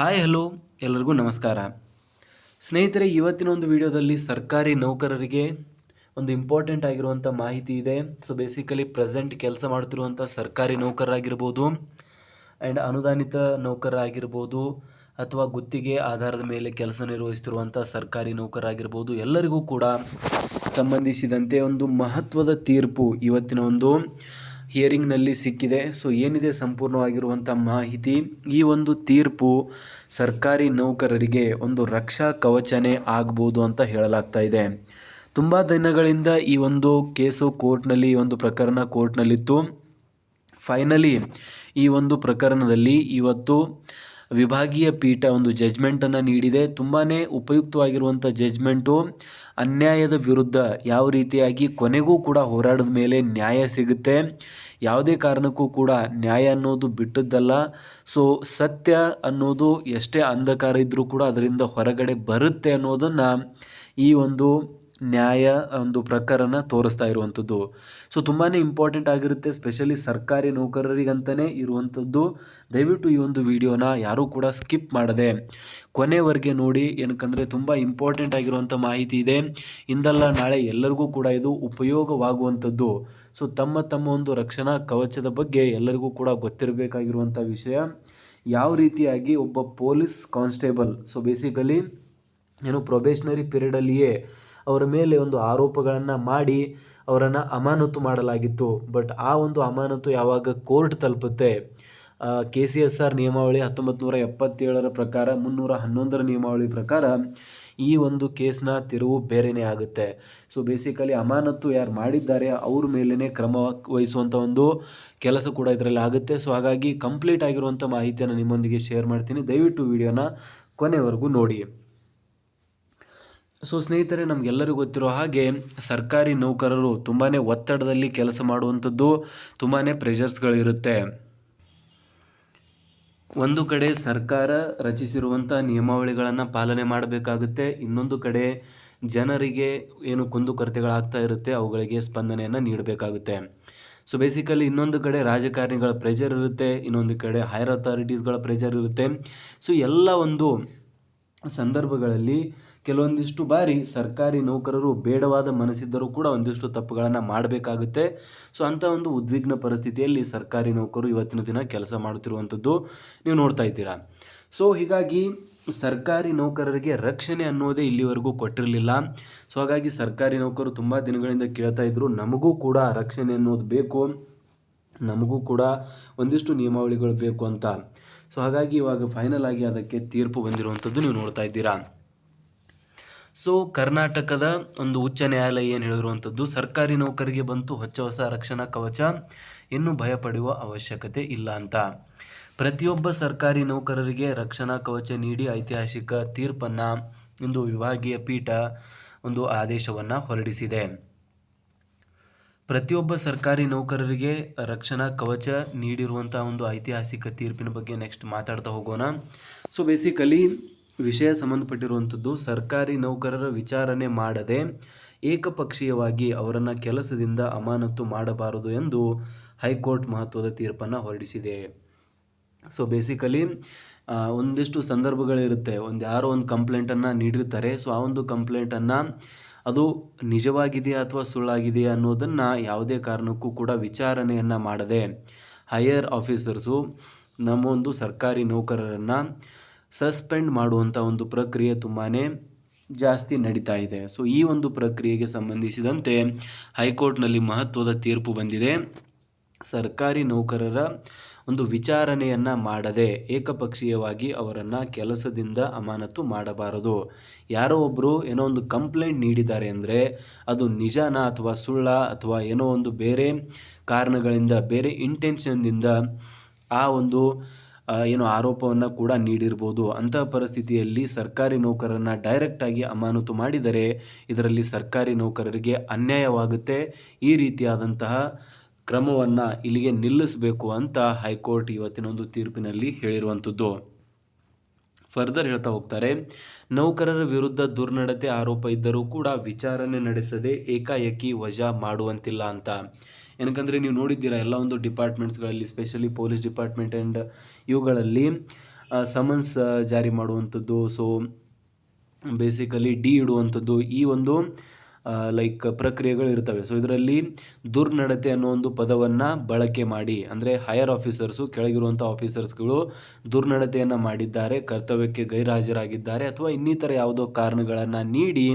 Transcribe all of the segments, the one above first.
Hi, hello. ಎಲ್ಲರಿಗೂ ನಮಸ್ಕಾರ. ಸ್ನೇಹಿತರೆ, ಇವತ್ತಿನ ಒಂದು ವಿಡಿಯೋದಲ್ಲಿ ಸರ್ಕಾರಿ ನೌಕರರಿಗೆ ಒಂದು ಇಂಪಾರ್ಟೆಂಟ್ ಆಗಿರುವಂಥ ಮಾಹಿತಿ ಇದೆ. ಸೊ ಬೇಸಿಕಲಿ ಪ್ರೆಸೆಂಟ್ ಕೆಲಸ ಮಾಡ್ತಿರುವಂಥ ಸರ್ಕಾರಿ ನೌಕರರಾಗಿರ್ಬೋದು ಆ್ಯಂಡ್ ಅನುದಾನಿತ ನೌಕರರಾಗಿರ್ಬೋದು ಅಥವಾ ಗುತ್ತಿಗೆ ಆಧಾರದ ಮೇಲೆ ಕೆಲಸ ನಿರ್ವಹಿಸ್ತಿರುವಂಥ ಸರ್ಕಾರಿ ನೌಕರರಾಗಿರ್ಬೋದು. ಎಲ್ಲರಿಗೂ ಕೂಡ ಸಂಬಂಧಿಸಿದಂತೆ ಒಂದು ಮಹತ್ವದ ತೀರ್ಪು ಇವತ್ತಿನ ಒಂದು ಹಿಯರಿಂಗ್ನಲ್ಲಿ ಸಿಕ್ಕಿದೆ. ಸೊ ಏನಿದೆ ಸಂಪೂರ್ಣವಾಗಿರುವಂಥ ಮಾಹಿತಿ? ಈ ಒಂದು ತೀರ್ಪು ಸರ್ಕಾರಿ ನೌಕರರಿಗೆ ಒಂದು ರಕ್ಷಾ ಕವಚನೇ ಆಗ್ಬೋದು ಅಂತ ಹೇಳಲಾಗ್ತಾ ಇದೆ. ತುಂಬ ದಿನಗಳಿಂದ ಈ ಒಂದು ಕೇಸು ಕೋರ್ಟ್ನಲ್ಲಿ, ಈ ಒಂದು ಪ್ರಕರಣ ಕೋರ್ಟ್ನಲ್ಲಿತ್ತು. ಫೈನಲಿ, ಈ ಒಂದು ಪ್ರಕರಣದಲ್ಲಿ ಇವತ್ತು ವಿಭಾಗೀಯ ಪೀಠ ಒಂದು ಜಜ್ಮೆಂಟನ್ನು ನೀಡಿದೆ. ತುಂಬಾ ಉಪಯುಕ್ತವಾಗಿರುವಂಥ ಜಜ್ಮೆಂಟು. ಅನ್ಯಾಯದ ವಿರುದ್ಧ ಯಾವ ರೀತಿಯಾಗಿ ಕೊನೆಗೂ ಕೂಡ ಹೋರಾಡಿದ ಮೇಲೆ ನ್ಯಾಯ ಸಿಗುತ್ತೆ, ಯಾವುದೇ ಕಾರಣಕ್ಕೂ ಕೂಡ ನ್ಯಾಯ ಅನ್ನೋದು ಬಿಟ್ಟದ್ದಲ್ಲ. ಸೊ ಸತ್ಯ ಅನ್ನೋದು ಎಷ್ಟೇ ಅಂಧಕಾರ ಇದ್ದರೂ ಕೂಡ ಅದರಿಂದ ಹೊರಗಡೆ ಬರುತ್ತೆ ಅನ್ನೋದನ್ನು ಈ ಒಂದು ನ್ಯಾಯ ಒಂದು ಪ್ರಕರಣ ತೋರಿಸ್ತಾ ಇರುವಂಥದ್ದು. ಸೊ ತುಂಬಾ ಇಂಪಾರ್ಟೆಂಟ್ ಆಗಿರುತ್ತೆ ಸ್ಪೆಷಲಿ ಸರ್ಕಾರಿ ನೌಕರರಿಗಂತಲೇ ಇರುವಂಥದ್ದು. ದಯವಿಟ್ಟು ಈ ಒಂದು ವಿಡಿಯೋನ ಯಾರೂ ಕೂಡ ಸ್ಕಿಪ್ ಮಾಡದೆ ಕೊನೆವರೆಗೆ ನೋಡಿ, ಏನಕ್ಕಂದರೆ ತುಂಬ ಇಂಪಾರ್ಟೆಂಟ್ ಆಗಿರುವಂಥ ಮಾಹಿತಿ ಇದೆ. ಇಂದಲ್ಲ ನಾಳೆ ಎಲ್ಲರಿಗೂ ಕೂಡ ಇದು ಉಪಯೋಗವಾಗುವಂಥದ್ದು. ಸೊ ತಮ್ಮ ತಮ್ಮ ಒಂದು ರಕ್ಷಣಾ ಕವಚದ ಬಗ್ಗೆ ಎಲ್ಲರಿಗೂ ಕೂಡ ಗೊತ್ತಿರಬೇಕಾಗಿರುವಂಥ ವಿಷಯ. ಯಾವ ರೀತಿಯಾಗಿ ಒಬ್ಬ ಪೊಲೀಸ್ ಕಾನ್ಸ್ಟೇಬಲ್ ಸೊ ಬೇಸಿಕಲಿ ಏನು ಪ್ರೊಬೇಷನರಿ ಪೀರಿಯಡಲ್ಲಿಯೇ ಅವರ ಮೇಲೆ ಒಂದು ಆರೋಪಗಳನ್ನು ಮಾಡಿ ಅವರನ್ನು ಅಮಾನತು ಮಾಡಲಾಗಿತ್ತು. ಬಟ್ ಆ ಒಂದು ಅಮಾನತು ಯಾವಾಗ ಕೋರ್ಟ್ ತಲುಪುತ್ತೆ? ಕೆ ಸಿ ಎಸ್ ಆರ್ ನಿಯಮಾವಳಿ ಹತ್ತೊಂಬತ್ತು ನೂರ ಎಪ್ಪತ್ತೇಳರ ಪ್ರಕಾರ, ಮುನ್ನೂರ ಹನ್ನೊಂದರ ನಿಯಮಾವಳಿ ಪ್ರಕಾರ ಈ ಒಂದು ಕೇಸ್ನ ತಿರುವು ಬೇರೆಯೇ ಆಗುತ್ತೆ. ಸೊ ಬೇಸಿಕಲಿ ಅಮಾನತ್ತು ಯಾರು ಮಾಡಿದ್ದಾರೆ ಅವ್ರ ಮೇಲೇ ಕ್ರಮ ವಹಿಸುವಂಥ ಒಂದು ಕೆಲಸ ಕೂಡ ಇದರಲ್ಲಿ ಆಗುತ್ತೆ. ಸೊ ಹಾಗಾಗಿ ಕಂಪ್ಲೀಟ್ ಆಗಿರುವಂಥ ಮಾಹಿತಿಯನ್ನು ನಿಮ್ಮೊಂದಿಗೆ ಶೇರ್ ಮಾಡ್ತೀನಿ. ದಯವಿಟ್ಟು ವಿಡಿಯೋನ ಕೊನೆವರೆಗೂ ನೋಡಿ. ಸೊ ಸ್ನೇಹಿತರೆ, ನಮಗೆಲ್ಲರಿಗೂ ಗೊತ್ತಿರೋ ಹಾಗೆ ಸರ್ಕಾರಿ ನೌಕರರು ತುಂಬಾ ಒತ್ತಡದಲ್ಲಿ ಕೆಲಸ ಮಾಡುವಂಥದ್ದು ತುಂಬಾ ಪ್ರೆಷರ್ಸ್ಗಳಿರುತ್ತೆ ಒಂದು ಕಡೆ ಸರ್ಕಾರ ರಚಿಸಿರುವಂಥ ನಿಯಮಾವಳಿಗಳನ್ನು ಪಾಲನೆ ಮಾಡಬೇಕಾಗುತ್ತೆ. ಇನ್ನೊಂದು ಕಡೆ ಜನರಿಗೆ ಏನು ಕುಂದುಕೊರತೆಗಳಾಗ್ತಾ ಇರುತ್ತೆ, ಅವುಗಳಿಗೆ ಸ್ಪಂದನೆಯನ್ನು ನೀಡಬೇಕಾಗುತ್ತೆ. ಸೊ ಬೇಸಿಕಲಿ ಇನ್ನೊಂದು ಕಡೆ ರಾಜಕಾರಣಿಗಳ ಪ್ರೆಷರ್ ಇರುತ್ತೆ, ಇನ್ನೊಂದು ಕಡೆ ಹೈಯರ್ ಅಥಾರಿಟೀಸ್ಗಳ ಪ್ರೆಷರ್ ಇರುತ್ತೆ. ಸೊ ಎಲ್ಲ ಒಂದು ಸಂದರ್ಭಗಳಲ್ಲಿ ಕೆಲವೊಂದಿಷ್ಟು ಬಾರಿ ಸರ್ಕಾರಿ ನೌಕರರು ಬೇಡವಾದ ಮನಸ್ಸಿದ್ದರೂ ಕೂಡ ಒಂದಿಷ್ಟು ತಪ್ಪುಗಳನ್ನು ಮಾಡಬೇಕಾಗುತ್ತೆ. ಸೊ ಅಂಥ ಒಂದು ಉದ್ವಿಗ್ನ ಪರಿಸ್ಥಿತಿಯಲ್ಲಿ ಸರ್ಕಾರಿ ನೌಕರು ಇವತ್ತಿನ ದಿನ ಕೆಲಸ ಮಾಡುತ್ತಿರುವಂಥದ್ದು ನೀವು ನೋಡ್ತಾ ಇದ್ದೀರಾ. ಸೊ ಹೀಗಾಗಿ ಸರ್ಕಾರಿ ನೌಕರರಿಗೆ ರಕ್ಷಣೆ ಅನ್ನೋದೇ ಇಲ್ಲಿವರೆಗೂ ಕೊಟ್ಟಿರಲಿಲ್ಲ. ಸೊ ಹಾಗಾಗಿ ಸರ್ಕಾರಿ ನೌಕರು ತುಂಬ ದಿನಗಳಿಂದ ಕೇಳ್ತಾ ಇದ್ದರು ನಮಗೂ ಕೂಡ ರಕ್ಷಣೆ ಅನ್ನೋದು ಬೇಕು. ನಮಗೂ ಕೂಡ ಒಂದಿಷ್ಟು ನಿಯಮಾವಳಿಗಳು ಬೇಕು ಅಂತ. ಸೊ ಹಾಗಾಗಿ ಇವಾಗ ಫೈನಲ್ ಆಗಿ ಅದಕ್ಕೆ ತೀರ್ಪು ಬಂದಿರುವಂಥದ್ದು ನೀವು ನೋಡ್ತಾ ಇದ್ದೀರಾ. ಸೊ ಕರ್ನಾಟಕದ ಒಂದು ಉಚ್ಚ ನ್ಯಾಯಾಲಯ ಏನು ಹೇಳಿರುವಂಥದ್ದು, ಸರ್ಕಾರಿ ನೌಕರಿಗೆ ಬಂತು, ಹೊಚ್ಚ ಹೊಸ ರಕ್ಷಣಾ ಕವಚ, ಇನ್ನು ಭಯಪಡುವ ಅವಶ್ಯಕತೆ ಇಲ್ಲ ಅಂತ. ಪ್ರತಿಯೊಬ್ಬ ಸರ್ಕಾರಿ ನೌಕರರಿಗೆ ರಕ್ಷಣಾ ಕವಚ ನೀಡಿ ಐತಿಹಾಸಿಕ ತೀರ್ಪನ್ನು ಇಂದು ವಿಭಾಗೀಯ ಪೀಠ ಒಂದು ಆದೇಶವನ್ನು ಹೊರಡಿಸಿದೆ. ಪ್ರತಿಯೊಬ್ಬ ಸರ್ಕಾರಿ ನೌಕರರಿಗೆ ರಕ್ಷಣಾ ಕವಚ ನೀಡಿರುವಂಥ ಒಂದು ಐತಿಹಾಸಿಕ ತೀರ್ಪಿನ ಬಗ್ಗೆ ನೆಕ್ಸ್ಟ್ ಮಾತಾಡ್ತಾ ಹೋಗೋಣ. ಸೊ ಬೇಸಿಕಲಿ ವಿಷಯ ಸಂಬಂಧಪಟ್ಟಿರುವಂಥದ್ದು, ಸರ್ಕಾರಿ ನೌಕರರ ವಿಚಾರಣೆ ಮಾಡದೆ ಏಕಪಕ್ಷೀಯವಾಗಿ ಅವರನ್ನು ಕೆಲಸದಿಂದ ಅಮಾನತು ಮಾಡಬಾರದು ಎಂದು ಹೈಕೋರ್ಟ್ ಮಹತ್ವದ ತೀರ್ಪನ್ನು ಹೊರಡಿಸಿದೆ. ಸೊ ಬೇಸಿಕಲಿ ಒಂದಿಷ್ಟು ಸಂದರ್ಭಗಳಿರುತ್ತೆ. ಒಂದು ಯಾರೋ ಒಂದು ಕಂಪ್ಲೇಂಟನ್ನು ನೀಡಿರ್ತಾರೆ. ಸೊ ಆ ಒಂದು ಕಂಪ್ಲೇಂಟನ್ನು ಅದು ನಿಜವಾಗಿದೆಯಾ ಅಥವಾ ಸುಳ್ಳಾಗಿದೆಯಾ ಅನ್ನೋದನ್ನು ಯಾವುದೇ ಕಾರಣಕ್ಕೂ ಕೂಡ ವಿಚಾರಣೆಯನ್ನು ಮಾಡದೆ, ಹೈಯರ್ ಆಫೀಸರ್ಸು ನಮ್ಮ ಒಂದು ಸರ್ಕಾರಿ ನೌಕರರನ್ನು ಸಸ್ಪೆಂಡ್ ಮಾಡುವಂಥ ಒಂದು ಪ್ರಕ್ರಿಯೆ ತುಂಬಾ ಜಾಸ್ತಿ ನಡೀತಾ ಇದೆ. ಸೊ ಈ ಒಂದು ಪ್ರಕ್ರಿಯೆಗೆ ಸಂಬಂಧಿಸಿದಂತೆ ಹೈಕೋರ್ಟ್ನಲ್ಲಿ ಮಹತ್ವದ ತೀರ್ಪು ಬಂದಿದೆ. ಸರ್ಕಾರಿ ನೌಕರರ ಒಂದು ವಿಚಾರಣೆಯನ್ನು ಮಾಡದೆ ಏಕಪಕ್ಷೀಯವಾಗಿ ಅವರನ್ನು ಕೆಲಸದಿಂದ ಅಮಾನತು ಮಾಡಬಾರದು. ಯಾರೋ ಒಬ್ಬರು ಏನೋ ಒಂದು ಕಂಪ್ಲೇಂಟ್ ನೀಡಿದ್ದಾರೆ ಅಂದರೆ ಅದು ನಿಜಾನ ಅಥವಾ ಸುಳ್ಳ ಅಥವಾ ಏನೋ ಒಂದು ಬೇರೆ ಕಾರಣಗಳಿಂದ, ಬೇರೆ ಇಂಟೆನ್ಷನ್ನಿಂದ ಆ ಒಂದು ಏನು ಆರೋಪವನ್ನು ಕೂಡ ನೀಡಿರ್ಬೋದು. ಅಂತಹ ಪರಿಸ್ಥಿತಿಯಲ್ಲಿ ಸರ್ಕಾರಿ ನೌಕರರನ್ನು ಡೈರೆಕ್ಟಾಗಿ ಅಮಾನತು ಮಾಡಿದರೆ ಇದರಲ್ಲಿ ಸರ್ಕಾರಿ ನೌಕರರಿಗೆ ಅನ್ಯಾಯವಾಗುತ್ತೆ. ಈ ರೀತಿಯಾದಂತಹ ಕ್ರಮವನ್ನು ಇಲ್ಲಿಗೆ ನಿಲ್ಲಿಸಬೇಕು ಅಂತ ಹೈಕೋರ್ಟ್ ಇವತ್ತಿನ ಒಂದು ತೀರ್ಪಿನಲ್ಲಿ ಹೇಳಿರುವಂಥದ್ದು. ಫರ್ದರ್ ಹೇಳ್ತಾ ಹೋಗ್ತಾರೆ, ನೌಕರರ ವಿರುದ್ಧ ದುರ್ನಡತೆ ಆರೋಪ ಇದ್ದರೂ ಕೂಡ ವಿಚಾರಣೆ ನಡೆಸದೆ ಏಕಾಏಕಿ ವಜಾ ಮಾಡುವಂತಿಲ್ಲ ಅಂತ. ಏನಕಂದರೆ ನೀವು ನೋಡಿದ್ದೀರಾ ಎಲ್ಲ ಒಂದು ಡಿಪಾರ್ಟ್ಮೆಂಟ್ಸ್ಗಳಲ್ಲಿ ಸ್ಪೆಷಲಿ ಪೊಲೀಸ್ ಡಿಪಾರ್ಟ್ಮೆಂಟ್ ಆ್ಯಂಡ್ ಇವುಗಳಲ್ಲಿ ಸಮನ್ಸ್ ಜಾರಿ ಮಾಡುವಂಥದ್ದು ಸೊ ಬೇಸಿಕಲಿ ಡಿ ಇಡುವಂಥದ್ದು ಈ ಒಂದು ಲೈಕ್ ಪ್ರಕ್ರಿಯೆಗಳು ಇರ್ತವೆ. ಸೊ ಇದರಲ್ಲಿ ದುರ್ನಡತೆ ಅನ್ನೋ ಒಂದು ಪದವನ್ನು ಬಳಕೆ ಮಾಡಿ, ಅಂದರೆ ಹೈಯರ್ ಆಫೀಸರ್ಸು ಕೆಳಗಿರುವಂಥ ಆಫೀಸರ್ಸ್ಗಳು ದುರ್ನಡತೆಯನ್ನು ಮಾಡಿದ್ದಾರೆ, ಕರ್ತವ್ಯಕ್ಕೆ ಗೈರುಹಾಜರಾಗಿದ್ದಾರೆ ಅಥವಾ ಇನ್ನಿತರ ಯಾವುದೋ ಕಾರಣಗಳನ್ನು ನೀಡಿ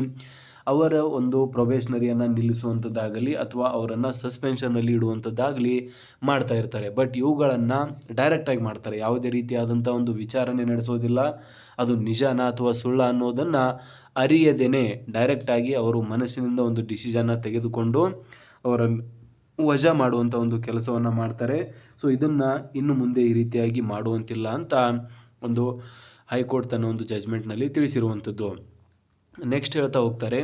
ಅವರ ಒಂದು ಪ್ರೊಬೇಷನರಿಯನ್ನು ನಿಲ್ಲಿಸುವಂಥದ್ದಾಗಲಿ ಅಥವಾ ಅವರನ್ನು ಸಸ್ಪೆನ್ಷನಲ್ಲಿ ಇಡುವಂಥದ್ದಾಗಲಿ ಮಾಡ್ತಾ ಇರ್ತಾರೆ. ಬಟ್ ಇವುಗಳನ್ನು ಡೈರೆಕ್ಟಾಗಿ ಮಾಡ್ತಾರೆ. ಯಾವುದೇ ರೀತಿಯಾದಂಥ ಒಂದು ವಿಚಾರಣೆ ನಡೆಸೋದಿಲ್ಲ. ಅದು ನಿಜಾನ ಅಥವಾ ಸುಳ್ಳ ಅನ್ನೋದನ್ನು ಅರಿಯದೇನೆ ಡೈರೆಕ್ಟಾಗಿ ಅವರು ಮನಸ್ಸಿನಿಂದ ಒಂದು ಡಿಸಿಷನ್ನ ತೆಗೆದುಕೊಂಡು ಅವರನ್ನು ವಜಾ ಮಾಡುವಂಥ ಒಂದು ಕೆಲಸವನ್ನು ಮಾಡ್ತಾರೆ. ಸೊ ಇದನ್ನು ಇನ್ನು ಮುಂದೆ ಈ ರೀತಿಯಾಗಿ ಮಾಡುವಂತಿಲ್ಲ ಅಂತ ಒಂದು ಹೈಕೋರ್ಟ್ ತನ್ನ ಒಂದು ಜಜ್ಮೆಂಟ್ನಲ್ಲಿ ತಿಳಿಸಿರುವಂಥದ್ದು ನೆಕ್ಸ್ಟ್ ಹೇಳ್ತಾ ಹೋಗ್ತಾರೆ.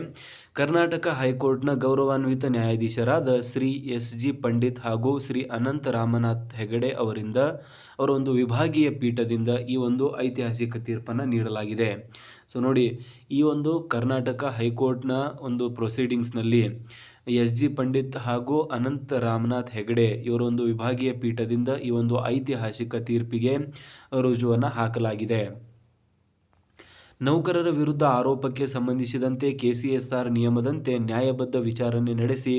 ಕರ್ನಾಟಕ ಹೈಕೋರ್ಟ್ನ ಗೌರವಾನ್ವಿತ ನ್ಯಾಯಾಧೀಶರಾದ ಶ್ರೀ ಎಸ್ ಜಿ ಪಂಡಿತ್ ಹಾಗೂ ಶ್ರೀ ಅನಂತ ರಾಮನಾಥ್ ಹೆಗಡೆ ಅವರಿಂದ ಅವರ ಒಂದು ವಿಭಾಗೀಯ ಪೀಠದಿಂದ ಈ ಒಂದು ಐತಿಹಾಸಿಕ ತೀರ್ಪನ್ನು ನೀಡಲಾಗಿದೆ. ಸೊ ನೋಡಿ, ಈ ಒಂದು ಕರ್ನಾಟಕ ಹೈಕೋರ್ಟ್ನ ಒಂದು ಪ್ರೊಸೀಡಿಂಗ್ಸ್ನಲ್ಲಿ ಎಸ್ ಜಿ ಪಂಡಿತ್ ಹಾಗೂ ಅನಂತ ರಾಮನಾಥ್ ಹೆಗಡೆ ಇವರೊಂದು ವಿಭಾಗೀಯ ಪೀಠದಿಂದ ಈ ಒಂದು ಐತಿಹಾಸಿಕ ತೀರ್ಪಿಗೆ ರುಜುವನ್ನು ಹಾಕಲಾಗಿದೆ. ನೌಕರರ ವಿರುದ್ಧ ಆರೋಪಕ್ಕೆ ಸಂಬಂಧಿಸಿದಂತೆ ಕೆಸಿಎಸ್ಆರ್ ನಿಯಮದಂತೆ ನ್ಯಾಯಬದ್ಧ ವಿಚಾರಣೆ ನಡೆಸಿ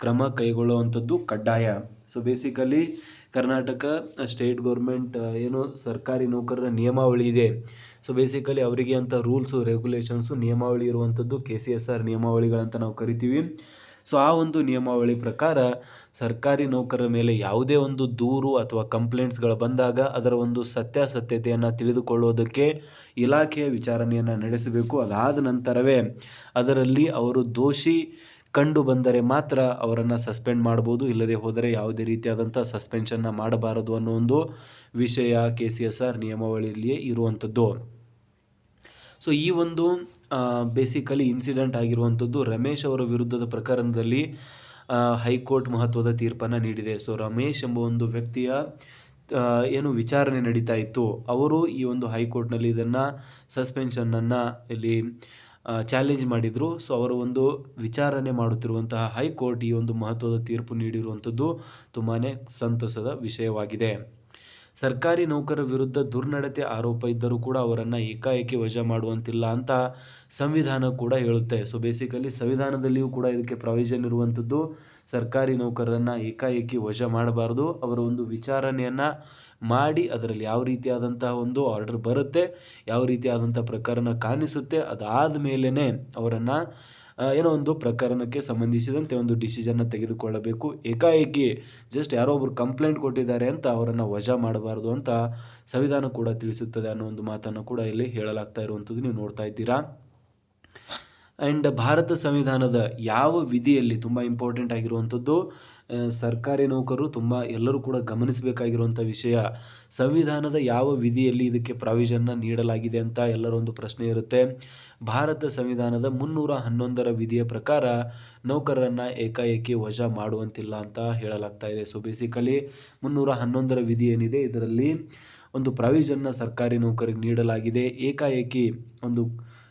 ಕ್ರಮ ಕೈಗೊಳ್ಳುವಂಥದ್ದು ಕಡ್ಡಾಯ. So basically Karnataka state government ಏನು ಸರ್ಕಾರಿ ನೌಕರರ ನಿಯಮಾವಳಿ ಇದೆ. ಸೊ ಬೇಸಿಕಲಿ ಅವರಿಗೆ ಅಂತ ರೂಲ್ಸು ರೆಗ್ಯುಲೇಷನ್ಸು ನಿಯಮಾವಳಿ ಇರುವಂಥದ್ದು ಕೆ ಸಿ ಎಸ್ ಆರ್ ನಿಯಮಾವಳಿಗಳಂತ ನಾವು ಕರಿತೀವಿ. ಸೊ ಆ ಒಂದು ನಿಯಮಾವಳಿ ಪ್ರಕಾರ ಸರ್ಕಾರಿ ನೌಕರರ ಮೇಲೆ ಯಾವುದೇ ಒಂದು ದೂರು ಅಥವಾ ಕಂಪ್ಲೇಂಟ್ಸ್ಗಳು ಬಂದಾಗ ಅದರ ಒಂದು ಸತ್ಯಾಸತ್ಯತೆಯನ್ನು ತಿಳಿದುಕೊಳ್ಳೋದಕ್ಕೆ ಇಲಾಖೆಯ ವಿಚಾರಣೆಯನ್ನು ನಡೆಸಬೇಕು. ಅದಾದ ನಂತರವೇ ಅದರಲ್ಲಿ ಅವರು ದೋಷಿ ಕಂಡು ಬಂದರೆ ಮಾತ್ರ ಅವರನ್ನು ಸಸ್ಪೆಂಡ್ ಮಾಡ್ಬೋದು. ಇಲ್ಲದೆ ಹೋದರೆ ಯಾವುದೇ ರೀತಿಯಾದಂಥ ಸಸ್ಪೆನ್ಷನ್ನ ಮಾಡಬಾರದು ಅನ್ನೋ ಒಂದು ವಿಷಯ ಕೆ ಸಿ ಎಸ್ ಆರ್ ನಿಯಮಾವಳಿಯಲ್ಲಿಯೇ ಇರುವಂಥದ್ದು ಸೊ ಈ ಒಂದು ಬೇಸಿಕಲಿ ಇನ್ಸಿಡೆಂಟ್ ಆಗಿರುವಂಥದ್ದು ರಮೇಶ್ ಅವರ ವಿರುದ್ಧದ ಪ್ರಕರಣದಲ್ಲಿ ಹೈಕೋರ್ಟ್ ಮಹತ್ವದ ತೀರ್ಪನ್ನು ನೀಡಿದೆ. ಸೊ ರಮೇಶ್ ಎಂಬ ಒಂದು ವ್ಯಕ್ತಿಯ ಏನು ವಿಚಾರಣೆ ನಡೀತಾ ಇತ್ತು, ಅವರು ಈ ಒಂದು ಹೈಕೋರ್ಟ್ನಲ್ಲಿ ಇದನ್ನು ಸಸ್ಪೆನ್ಷನನ್ನು ಇಲ್ಲಿ ಚಾಲೆಂಜ್ ಮಾಡಿದರು. ಸೊ ಅವರ ಒಂದು ವಿಚಾರಣೆ ಮಾಡುತ್ತಿರುವಂತಹ ಹೈಕೋರ್ಟ್ ಈ ಒಂದು ಮಹತ್ವದ ತೀರ್ಪು ನೀಡಿರುವಂಥದ್ದು ತುಂಬಾ ಸಂತಸದ ವಿಷಯವಾಗಿದೆ. ಸರ್ಕಾರಿ ನೌಕರ ವಿರುದ್ಧ ದುರ್ನಡತೆ ಆರೋಪ ಇದ್ದರೂ ಕೂಡ ಅವರನ್ನು ಏಕಾಏಕಿ ವಜಾ ಮಾಡುವಂತಿಲ್ಲ ಅಂತ ಸಂವಿಧಾನ ಕೂಡ ಹೇಳುತ್ತೆ. ಸೊ ಬೇಸಿಕಲಿ ಸಂವಿಧಾನದಲ್ಲಿಯೂ ಕೂಡ ಇದಕ್ಕೆ ಪ್ರಾವಿಷನ್ ಇರುವಂಥದ್ದು ಸರ್ಕಾರಿ ನೌಕರರನ್ನು ಏಕಾಏಕಿ ವಜಾ ಮಾಡಬಾರ್ದು. ಅವರ ಒಂದು ವಿಚಾರಣೆಯನ್ನು ಮಾಡಿ ಅದರಲ್ಲಿ ಯಾವ ರೀತಿಯಾದಂತಹ ಒಂದು ಆರ್ಡರ್ ಬರುತ್ತೆ, ಯಾವ ರೀತಿಯಾದಂಥ ಪ್ರಕರಣ ಕಾಣಿಸುತ್ತೆ ಅದಾದ ಮೇಲೇ ಅವರನ್ನು ಏನೋ ಒಂದು ಪ್ರಕರಣಕ್ಕೆ ಸಂಬಂಧಿಸಿದಂತೆ ಒಂದು ಡಿಸಿಷನ್ನ ತೆಗೆದುಕೊಳ್ಳಬೇಕು. ಏಕಾಏಕಿ ಜಸ್ಟ್ ಯಾರೋ ಒಬ್ರು ಕಂಪ್ಲೇಂಟ್ ಕೊಟ್ಟಿದ್ದಾರೆ ಅಂತ ಅವರನ್ನು ವಜಾ ಮಾಡಬಾರ್ದು ಅಂತ ಸಂವಿಧಾನ ಕೂಡ ತಿಳಿಸುತ್ತದೆ ಅನ್ನೋ ಒಂದು ಮಾತನ್ನು ಕೂಡ ಇಲ್ಲಿ ಹೇಳಲಾಗ್ತಾ ಇರುವಂಥದ್ದು ನೀವು ನೋಡ್ತಾ ಇದ್ದೀರಾ. ಆ್ಯಂಡ್ ಭಾರತ ಸಂವಿಧಾನದ ಯಾವ ವಿಧಿಯಲ್ಲಿ ತುಂಬ ಇಂಪಾರ್ಟೆಂಟ್ ಆಗಿರುವಂಥದ್ದು? ಸರ್ಕಾರಿ ನೌಕರರು ತುಂಬ ಎಲ್ಲರೂ ಕೂಡ ಗಮನಿಸಬೇಕಾಗಿರುವಂಥ ವಿಷಯ, ಸಂವಿಧಾನದ ಯಾವ ವಿಧಿಯಲ್ಲಿ ಇದಕ್ಕೆ ಪ್ರಾವಿಷನ್ನ ನೀಡಲಾಗಿದೆ ಅಂತ ಎಲ್ಲರ ಒಂದು ಪ್ರಶ್ನೆ ಇರುತ್ತೆ. ಭಾರತ ಸಂವಿಧಾನದ ಮುನ್ನೂರ ಹನ್ನೊಂದರ ವಿಧಿಯ ಪ್ರಕಾರ ನೌಕರರನ್ನು ಏಕಾಏಕಿ ವಜಾ ಮಾಡುವಂತಿಲ್ಲ ಅಂತ ಹೇಳಲಾಗ್ತಾ ಇದೆ. ಸೊ ಬೇಸಿಕಲಿ ಮುನ್ನೂರ ಹನ್ನೊಂದರ ವಿಧಿ ಏನಿದೆ, ಇದರಲ್ಲಿ ಒಂದು ಪ್ರಾವಿಷನ್ನ ಸರ್ಕಾರಿ ನೌಕರಿಗೆ ನೀಡಲಾಗಿದೆ. ಏಕಾಏಕಿ ಒಂದು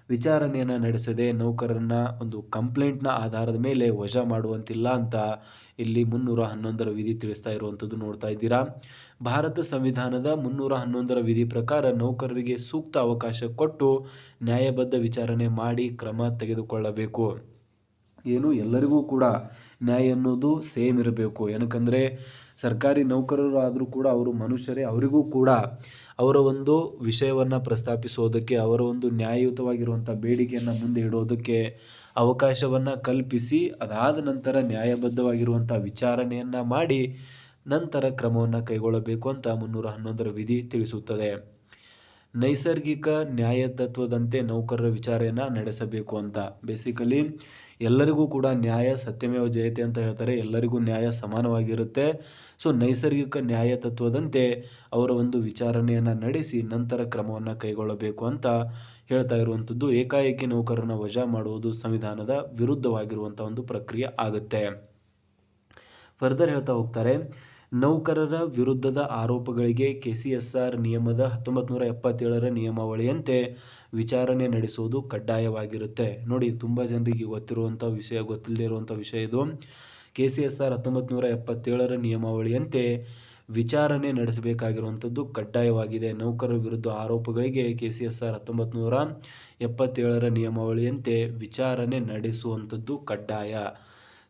ವಿಚಾರಣೆಯನ್ನು ನಡೆಸದೆ ನೌಕರರನ್ನ ಒಂದು ಕಂಪ್ಲೇಂಟ್ನ ಆಧಾರದ ಮೇಲೆ ವಜಾ ಮಾಡುವಂತಿಲ್ಲ ಅಂತ ಇಲ್ಲಿ ಮುನ್ನೂರ ಹನ್ನೊಂದರ ವಿಧಿ ತಿಳಿಸ್ತಾ ಇರುವಂಥದ್ದು ನೋಡ್ತಾ ಇದ್ದೀರಾ. ಭಾರತ ಸಂವಿಧಾನದ ಮುನ್ನೂರ ಹನ್ನೊಂದರ ವಿಧಿ ಪ್ರಕಾರ ನೌಕರರಿಗೆ ಸೂಕ್ತ ಅವಕಾಶ ಕೊಟ್ಟು ನ್ಯಾಯಬದ್ಧ ವಿಚಾರಣೆ ಮಾಡಿ ಕ್ರಮ ತೆಗೆದುಕೊಳ್ಳಬೇಕು. ಏನು ಎಲ್ಲರಿಗೂ ಕೂಡ ನ್ಯಾಯ ಅನ್ನೋದು ಸೇಮ್ ಇರಬೇಕು. ಏನಕ್ಕಂದರೆ ಸರ್ಕಾರಿ ನೌಕರರು ಆದರೂ ಕೂಡ ಅವರು ಮನುಷ್ಯರೇ, ಅವರಿಗೂ ಕೂಡ ಅವರ ಒಂದು ವಿಷಯವನ್ನು ಪ್ರಸ್ತಾಪಿಸೋದಕ್ಕೆ, ಅವರ ಒಂದು ನ್ಯಾಯಯುತವಾಗಿರುವಂಥ ಬೇಡಿಕೆಯನ್ನು ಮುಂದೆ ಇಡೋದಕ್ಕೆ ಅವಕಾಶವನ್ನು ಕಲ್ಪಿಸಿ, ಅದಾದ ನಂತರ ನ್ಯಾಯಬದ್ಧವಾಗಿರುವಂಥ ವಿಚಾರಣೆಯನ್ನು ಮಾಡಿ ನಂತರ ಕ್ರಮವನ್ನು ಕೈಗೊಳ್ಳಬೇಕು ಅಂತ ಮುನ್ನೂರ ಹನ್ನೊಂದರ ವಿಧಿ ತಿಳಿಸುತ್ತದೆ. ನೈಸರ್ಗಿಕ ನ್ಯಾಯ ತತ್ವದಂತೆ ನೌಕರರ ವಿಚಾರಣೆಯನ್ನು ನಡೆಸಬೇಕು ಅಂತ. ಬೇಸಿಕಲಿ ಎಲ್ಲರಿಗೂ ಕೂಡ ನ್ಯಾಯ, ಸತ್ಯಮೇವ ಜಯತೆ ಅಂತ ಹೇಳ್ತಾರೆ. ಎಲ್ಲರಿಗೂ ನ್ಯಾಯ ಸಮಾನವಾಗಿರುತ್ತೆ. ಸೊ ನೈಸರ್ಗಿಕ ನ್ಯಾಯ ತತ್ವದಂತೆ ಅವರ ಒಂದು ವಿಚಾರಣೆಯನ್ನು ನಡೆಸಿ ನಂತರ ಕ್ರಮವನ್ನು ಕೈಗೊಳ್ಳಬೇಕು ಅಂತ ಹೇಳ್ತಾ ಇರುವಂಥದ್ದು. ಏಕಾಏಕಿ ನೌಕರನ ವಜಾ ಮಾಡುವುದು ಸಂವಿಧಾನದ ವಿರುದ್ಧವಾಗಿರುವಂಥ ಒಂದು ಪ್ರಕ್ರಿಯೆ ಆಗುತ್ತೆ. ಫರ್ದರ್ ಹೇಳ್ತಾ ಹೋಗ್ತಾರೆ ನೌಕರರ ವಿರುದ್ಧದ ಆರೋಪಗಳಿಗೆ ಕೆಸಿಎಸ್ಆರ್ ನಿಯಮದ ಹತ್ತೊಂಬತ್ತು ನೂರ ಎಪ್ಪತ್ತೇಳರ ನಿಯಮಾವಳಿಯಂತೆ ವಿಚಾರಣೆ ನಡೆಸುವುದು ಕಡ್ಡಾಯವಾಗಿರುತ್ತೆ. ನೋಡಿ, ತುಂಬ ಜನರಿಗೆ ಗೊತ್ತಿರುವಂಥ ವಿಷಯ ಗೊತ್ತಿಲ್ಲದೆ ಇರುವಂಥ ವಿಷಯ ಇದು. ಕೆ ಸಿ ಎಸ್ ಆರ್ ಹತ್ತೊಂಬತ್ತು ನೂರ ಎಪ್ಪತ್ತೇಳರ ನಿಯಮಾವಳಿಯಂತೆ ವಿಚಾರಣೆ ನಡೆಸಬೇಕಾಗಿರುವಂಥದ್ದು ಕಡ್ಡಾಯವಾಗಿದೆ. ನೌಕರರ ವಿರುದ್ಧ ಆರೋಪಗಳಿಗೆ ಕೆ ಸಿ ಎಸ್ ಆರ್ ಹತ್ತೊಂಬತ್ತು ನೂರ ಎಪ್ಪತ್ತೇಳರ ನಿಯಮಾವಳಿಯಂತೆ ವಿಚಾರಣೆ ನಡೆಸುವಂಥದ್ದು ಕಡ್ಡಾಯ.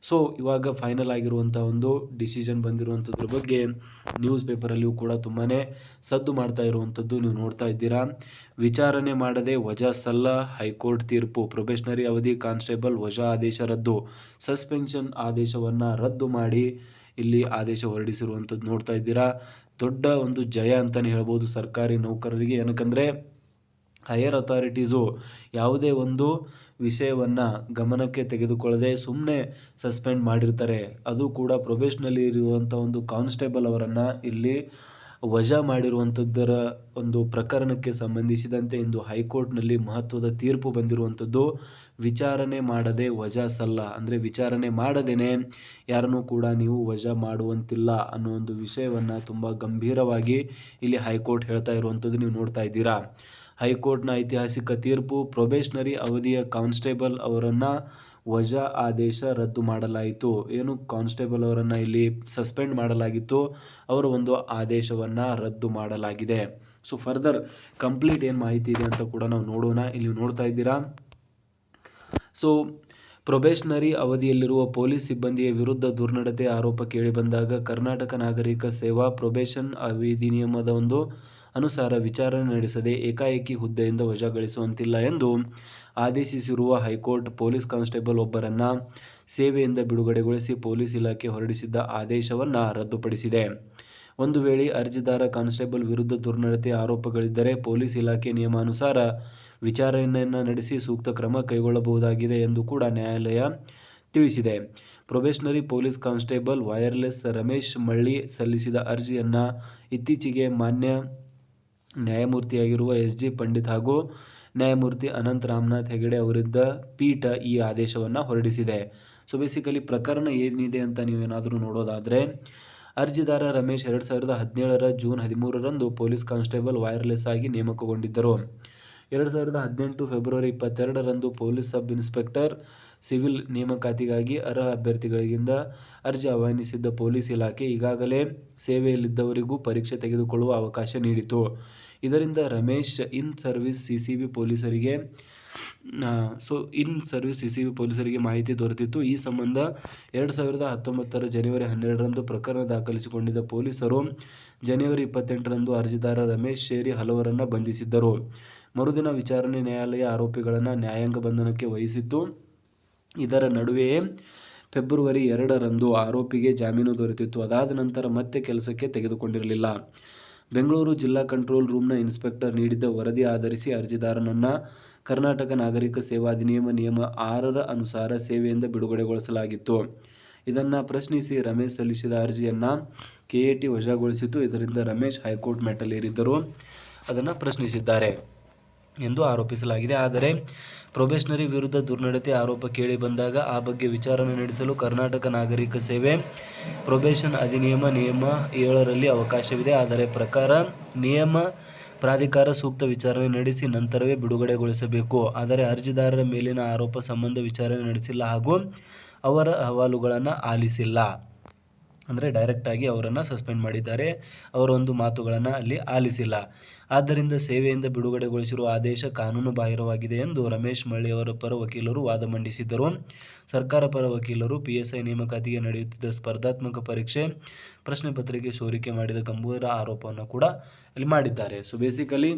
ಸೊ ಇವಾಗ ಫೈನಲ್ ಆಗಿರುವಂಥ ಒಂದು ಡಿಸಿಷನ್ ಬಂದಿರುವಂಥದ್ರ ಬಗ್ಗೆ ನ್ಯೂಸ್ ಪೇಪರಲ್ಲಿಯೂ ಕೂಡ ತುಂಬಾ ಸದ್ದು ಮಾಡ್ತಾ ಇರುವಂಥದ್ದು ನೀವು ನೋಡ್ತಾ ಇದ್ದೀರಾ. ವಿಚಾರಣೆ ಮಾಡದೆ ವಜಾ ಸಲ್ಲ ಹೈಕೋರ್ಟ್ ತೀರ್ಪು. ಪ್ರೊಬೆಷನರಿ ಅವಧಿ ಕಾನ್ಸ್ಟೇಬಲ್ ವಜಾ ಆದೇಶ ರದ್ದು. ಸಸ್ಪೆನ್ಷನ್ ಆದೇಶವನ್ನು ರದ್ದು ಮಾಡಿ ಇಲ್ಲಿ ಆದೇಶ ಹೊರಡಿಸಿರುವಂಥದ್ದು ನೋಡ್ತಾ ಇದ್ದೀರಾ. ದೊಡ್ಡ ಒಂದು ಜಯ ಅಂತಲೇ ಹೇಳ್ಬೋದು ಸರ್ಕಾರಿ ನೌಕರರಿಗೆ. ಏನಕ್ಕಂದರೆ ಹೈಯರ್ ಅಥಾರಿಟೀಸು ಯಾವುದೇ ಒಂದು ವಿಷಯವನ್ನು ಗಮನಕ್ಕೆ ತೆಗೆದುಕೊಳ್ಳದೆ ಸುಮ್ಮನೆ ಸಸ್ಪೆಂಡ್ ಮಾಡಿರ್ತಾರೆ. ಅದು ಕೂಡ ಪ್ರೊಬೇಷನಲ್ಲಿ ಇರುವಂಥ ಒಂದು ಕಾನ್ಸ್ಟೇಬಲ್ ಅವರನ್ನು ಇಲ್ಲಿ ವಜಾ ಮಾಡಿರುವಂಥದ್ದರ ಒಂದು ಪ್ರಕರಣಕ್ಕೆ ಸಂಬಂಧಿಸಿದಂತೆ ಇಂದು ಹೈಕೋರ್ಟ್ನಲ್ಲಿ ಮಹತ್ವದ ತೀರ್ಪು ಬಂದಿರುವಂಥದ್ದು ವಿಚಾರಣೆ ಮಾಡದೆ ವಜಾ ಸಲ್ಲ. ಅಂದರೆ ವಿಚಾರಣೆ ಮಾಡದೇನೆ ಯಾರನ್ನೂ ಕೂಡ ನೀವು ವಜಾ ಮಾಡುವಂತಿಲ್ಲ ಅನ್ನೋ ಒಂದು ವಿಷಯವನ್ನು ತುಂಬ ಗಂಭೀರವಾಗಿ ಇಲ್ಲಿ ಹೈಕೋರ್ಟ್ ಹೇಳ್ತಾ ಇರುವಂಥದ್ದು ನೀವು ನೋಡ್ತಾ ಇದ್ದೀರಾ. ಹೈಕೋರ್ಟ್ನ ಐತಿಹಾಸಿಕ ತೀರ್ಪು ಪ್ರೊಬೇಷನರಿ ಅವಧಿಯ ಕಾನ್ಸ್ಟೇಬಲ್ ಅವರನ್ನು ವಜಾ ಆದೇಶ ರದ್ದು ಮಾಡಲಾಯಿತು. ಏನು ಕಾನ್ಸ್ಟೇಬಲ್ ಅವರನ್ನು ಇಲ್ಲಿ ಸಸ್ಪೆಂಡ್ ಮಾಡಲಾಗಿತ್ತು ಅವರ ಒಂದು ಆದೇಶವನ್ನು ರದ್ದು ಮಾಡಲಾಗಿದೆ. ಸೊ ಫರ್ದರ್ ಕಂಪ್ಲೀಟ್ ಏನು ಮಾಹಿತಿ ಇದೆ ಅಂತ ಕೂಡ ನಾವು ನೋಡೋಣ. ಇಲ್ಲಿ ನೋಡ್ತಾ ಇದ್ದೀರಾ? ಸೊ ಪ್ರೊಬೇಷನರಿ ಅವಧಿಯಲ್ಲಿರುವ ಪೊಲೀಸ್ ಸಿಬ್ಬಂದಿಯ ವಿರುದ್ಧ ದುರ್ನಡತೆ ಆರೋಪ ಕೇಳಿಬಂದಾಗ ಕರ್ನಾಟಕ ನಾಗರಿಕ ಸೇವಾ ಪ್ರೊಬೇಷನ್ ಅಧಿನಿಯಮದ ಒಂದು ಅನುಸಾರ ವಿಚಾರಣೆ ನಡೆಸದೆ ಏಕಾಏಕಿ ಹುದ್ದೆಯಿಂದ ವಜಾಗೊಳಿಸುವಂತಿಲ್ಲ ಎಂದು ಆದೇಶಿಸಿರುವ ಹೈಕೋರ್ಟ್ ಪೊಲೀಸ್ ಕಾನ್ಸ್ಟೇಬಲ್ ಒಬ್ಬರನ್ನು ಸೇವೆಯಿಂದ ಬಿಡುಗಡೆಗೊಳಿಸಿ ಪೊಲೀಸ್ ಇಲಾಖೆ ಹೊರಡಿಸಿದ್ದ ಆದೇಶವನ್ನು ರದ್ದುಪಡಿಸಿದೆ. ಒಂದು ವೇಳೆ ಅರ್ಜಿದಾರ ಕಾನ್ಸ್ಟೇಬಲ್ ವಿರುದ್ಧ ದುರ್ನಡತೆ ಆರೋಪಗಳಿದ್ದರೆ ಪೊಲೀಸ್ ಇಲಾಖೆ ನಿಯಮಾನುಸಾರ ವಿಚಾರಣೆಯನ್ನು ನಡೆಸಿ ಸೂಕ್ತ ಕ್ರಮ ಕೈಗೊಳ್ಳಬಹುದಾಗಿದೆ ಎಂದು ಕೂಡ ನ್ಯಾಯಾಲಯ ತಿಳಿಸಿದೆ. Probationary police constable wireless Ramesh Malli ಸಲ್ಲಿಸಿದ ಅರ್ಜಿಯನ್ನು ಇತ್ತೀಚೆಗೆ ಮಾನ್ಯ ನ್ಯಾಯಮೂರ್ತಿಯಾಗಿರುವ ಎಸ್ ಜಿ ಪಂಡಿತ್ ಹಾಗೂ ನ್ಯಾಯಮೂರ್ತಿ ಅನಂತ್ ರಾಮನಾಥ್ ಹೆಗಡೆ ಅವರಿದ್ದ ಪೀಠ ಈ ಆದೇಶವನ್ನು ಹೊರಡಿಸಿದೆ. ಸೊ ಬೇಸಿಕಲಿ ಪ್ರಕರಣ ಏನಿದೆ ಅಂತ ನೀವೇನಾದರೂ ನೋಡೋದಾದರೆ, ಅರ್ಜಿದಾರ ರಮೇಶ್ ಎರಡು ಸಾವಿರದ ಹದಿನೇಳರ ಜೂನ್ ಹದಿಮೂರರಂದು ಪೊಲೀಸ್ ಕಾನ್ಸ್ಟೇಬಲ್ ವೈರ್ಲೆಸ್ ಆಗಿ ನೇಮಕಗೊಂಡಿದ್ದರು. ಎರಡು ಸಾವಿರದ ಹದಿನೆಂಟು ಫೆಬ್ರವರಿ ಇಪ್ಪತ್ತೆರಡರಂದು ಪೊಲೀಸ್ ಸಬ್ ಇನ್ಸ್ಪೆಕ್ಟರ್ ಸಿವಿಲ್ ನೇಮಕಾತಿಗಾಗಿ ಅರ್ಹ ಅಭ್ಯರ್ಥಿಗಳಿಂದ ಅರ್ಜಿ ಆಹ್ವಾನಿಸಿದ್ದ ಪೊಲೀಸ್ ಇಲಾಖೆ ಈಗಾಗಲೇ ಸೇವೆಯಲ್ಲಿದ್ದವರಿಗೂ ಪರೀಕ್ಷೆ ತೆಗೆದುಕೊಳ್ಳುವ ಅವಕಾಶ ನೀಡಿತು. ಇದರಿಂದ Ramesh in service C C B ಪೊಲೀಸರಿಗೆ so, in service C C B ಪೊಲೀಸರಿಗೆ ಮಾಹಿತಿ ದೊರೆತಿತ್ತು. ಈ ಸಂಬಂಧ ಎರಡು ಸಾವಿರದ ಹತ್ತೊಂಬತ್ತರ ಜನವರಿ ಹನ್ನೆರಡರಂದು ಪ್ರಕರಣ ದಾಖಲಿಸಿಕೊಂಡಿದ್ದ ಪೊಲೀಸರು ಜನವರಿ ಇಪ್ಪತ್ತೆಂಟರಂದು ಅರ್ಜಿದಾರ ರಮೇಶ್ ಸೇರಿ ಹಲವರನ್ನು ಬಂಧಿಸಿದ್ದರು. ಮರುದಿನ ವಿಚಾರಣೆ ನ್ಯಾಯಾಲಯ ಆರೋಪಿಗಳನ್ನು ನ್ಯಾಯಾಂಗ ಬಂಧನಕ್ಕೆ ವಹಿಸಿತ್ತು ಇದರ ನಡುವೆಯೇ ಫೆಬ್ರವರಿ ಎರಡರಂದು ಆರೋಪಿಗೆ ಜಾಮೀನು ದೊರೆತಿತ್ತು. ಅದಾದ ನಂತರ ಮತ್ತೆ ಕೆಲಸಕ್ಕೆ ತೆಗೆದುಕೊಂಡಿರಲಿಲ್ಲ. ಬೆಂಗಳೂರು ಜಿಲ್ಲಾ ಕಂಟ್ರೋಲ್ ರೂಮ್ನ ಇನ್ಸ್ಪೆಕ್ಟರ್ ನೀಡಿದ್ದ ವರದಿ ಆಧರಿಸಿ ಅರ್ಜಿದಾರನನ್ನು ಕರ್ನಾಟಕ ನಾಗರಿಕ ಸೇವಾ ಅಧಿನಿಯಮ ನಿಯಮ ಆರರ ಅನುಸಾರ ಸೇವೆಯಿಂದ ಬಿಡುಗಡೆಗೊಳಿಸಲಾಗಿತ್ತು. ಇದನ್ನು ಪ್ರಶ್ನಿಸಿ ರಮೇಶ್ ಸಲ್ಲಿಸಿದ ಅರ್ಜಿಯನ್ನು ಕೆ ಎ ಟಿ ವಜಾಗೊಳಿಸಿತು ಇದರಿಂದ ರಮೇಶ್ ಹೈಕೋರ್ಟ್ ಮೆಟ್ಟಲೇರಿದ್ದರು. ಅದನ್ನು ಪ್ರಶ್ನಿಸಿದ್ದಾರೆ. ಎಂದು ಆರೋಪಿಸಲಾಗಿದೆ. ಆದರೆ ಪ್ರೊಬೇಷನರಿ ವಿರುದ್ಧ ದುರ್ನಡತೆ ಆರೋಪ ಕೇಳಿ ಬಂದಾಗ ಆ ಬಗ್ಗೆ ವಿಚಾರಣೆ ನಡೆಸಲು ಕರ್ನಾಟಕ ನಾಗರಿಕ ಸೇವೆ ಪ್ರೊಬೇಷನ್ ಅಧಿನಿಯಮ, ನಿಯಮ ಏಳರಲ್ಲಿ ಅವಕಾಶವಿದೆ. ಆದರೆ ಪ್ರಕಾರ ನಿಯಮ ಪ್ರಾಧಿಕಾರ ಸೂಕ್ತ ವಿಚಾರಣೆ ನಡೆಸಿ ನಂತರವೇ ಬಿಡುಗಡೆಗೊಳಿಸಬೇಕು. ಆದರೆ ಅರ್ಜಿದಾರರ ಮೇಲಿನ ಆರೋಪ ಸಂಬಂಧ ವಿಚಾರಣೆ ನಡೆಸಿಲ್ಲ ಹಾಗೂ ಅವರ ಅಹವಾಲುಗಳನ್ನು ಆಲಿಸಿಲ್ಲ. ಅಂದರೆ ಡೈರೆಕ್ಟಾಗಿ ಅವರನ್ನು ಸಸ್ಪೆಂಡ್ ಮಾಡಿದ್ದಾರೆ. ಅವರೊಂದು ಮಾತುಗಳನ್ನು ಅಲ್ಲಿ ಆಲಿಸಿಲ್ಲ. ಆದ್ದರಿಂದ ಸೇವೆಯಿಂದ ಬಿಡುಗಡೆಗೊಳಿಸಿರುವ ಆದೇಶ ಕಾನೂನು ಬಾಹಿರವಾಗಿದೆ ಎಂದು ರಮೇಶ್ ಮಳ್ಳಿ ಅವರ ಪರ ವಕೀಲರು ವಾದ ಮಂಡಿಸಿದ್ದರು ಸರ್ಕಾರ ಪರ ವಕೀಲರು ಪಿಎಸ್ಐ ನೇಮಕಾತಿಗೆ ನಡೆಯುತ್ತಿದ್ದ ಸ್ಪರ್ಧಾತ್ಮಕ ಪರೀಕ್ಷೆ, ಪ್ರಶ್ನೆ ಪತ್ರಿಕೆ ಸೋರಿಕೆ ಮಾಡಿದ ಗಂಭೀರ ಆರೋಪವನ್ನು ಕೂಡ ಅಲ್ಲಿ ಮಾಡಿದ್ದಾರೆ. ಸೊ ಬೇಸಿಕಲಿ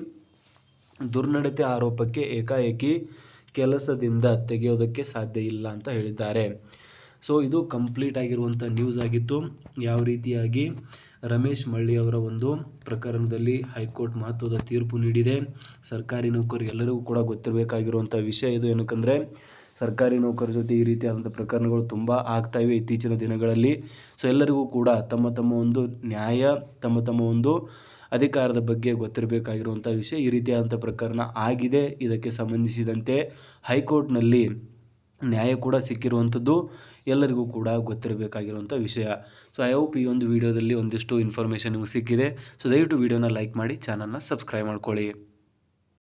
ದುರ್ನಡತೆ ಆರೋಪಕ್ಕೆ ಏಕಾಏಕಿ ಕೆಲಸದಿಂದ ತೆಗೆಯೋದಕ್ಕೆ ಸಾಧ್ಯ ಇಲ್ಲ ಅಂತ ಹೇಳಿದ್ದಾರೆ. ಸೊ ಇದು ಕಂಪ್ಲೀಟ್ ಆಗಿರುವಂಥ ನ್ಯೂಸ್ ಆಗಿತ್ತು. ಯಾವ ರೀತಿಯಾಗಿ ರಮೇಶ್ ಮಳ್ಳಿ ಅವರ ಒಂದು ಪ್ರಕರಣದಲ್ಲಿ ಹೈಕೋರ್ಟ್ ಮಹತ್ವದ ತೀರ್ಪು ನೀಡಿದೆ. ಸರ್ಕಾರಿ ನೌಕರರು ಎಲ್ಲರಿಗೂ ಕೂಡ ಗೊತ್ತಿರಬೇಕಾಗಿರುವಂಥ ವಿಷಯ ಇದು. ಏನಕ್ಕಂದರೆ, ಸರ್ಕಾರಿ ನೌಕರ ಜೊತೆ ಈ ರೀತಿಯಾದಂಥ ಪ್ರಕರಣಗಳು ತುಂಬ ಆಗ್ತಾಯಿವೆ ಇತ್ತೀಚಿನ ದಿನಗಳಲ್ಲಿ. ಸೊ ಎಲ್ಲರಿಗೂ ಕೂಡ ತಮ್ಮ ತಮ್ಮ ಒಂದು ನ್ಯಾಯ, ತಮ್ಮ ತಮ್ಮ ಒಂದು ಅಧಿಕಾರದ ಬಗ್ಗೆ ಗೊತ್ತಿರಬೇಕಾಗಿರುವಂಥ ವಿಷಯ ಈ ರೀತಿಯಾದಂಥ ಪ್ರಕರಣ ಆಗಿದೆ. ಇದಕ್ಕೆ ಸಂಬಂಧಿಸಿದಂತೆ ಹೈಕೋರ್ಟ್ನಲ್ಲಿ ನ್ಯಾಯ ಕೂಡ ಸಿಕ್ಕಿರುವಂಥದ್ದು. ಎಲ್ಲರಿಗೂ ಕೂಡ ಗೊತ್ತಿರಬೇಕಾಗಿರುವಂಥ ವಿಷಯ. ಸೊ ಐ ಹೋಪ್ ಈ ಒಂದು ವಿಡಿಯೋದಲ್ಲಿ ಒಂದಿಷ್ಟು ಇನ್ಫಾರ್ಮೇಷನ್ ನಿಮಗೆ ಸಿಕ್ಕಿದೆ. ಸೊ ದಯವಿಟ್ಟು ವಿಡಿಯೋನ ಲೈಕ್ ಮಾಡಿ ಚಾನಲ್ನ ಸಬ್ಸ್ಕ್ರೈಬ್ ಮಾಡ್ಕೊಳ್ಳಿ.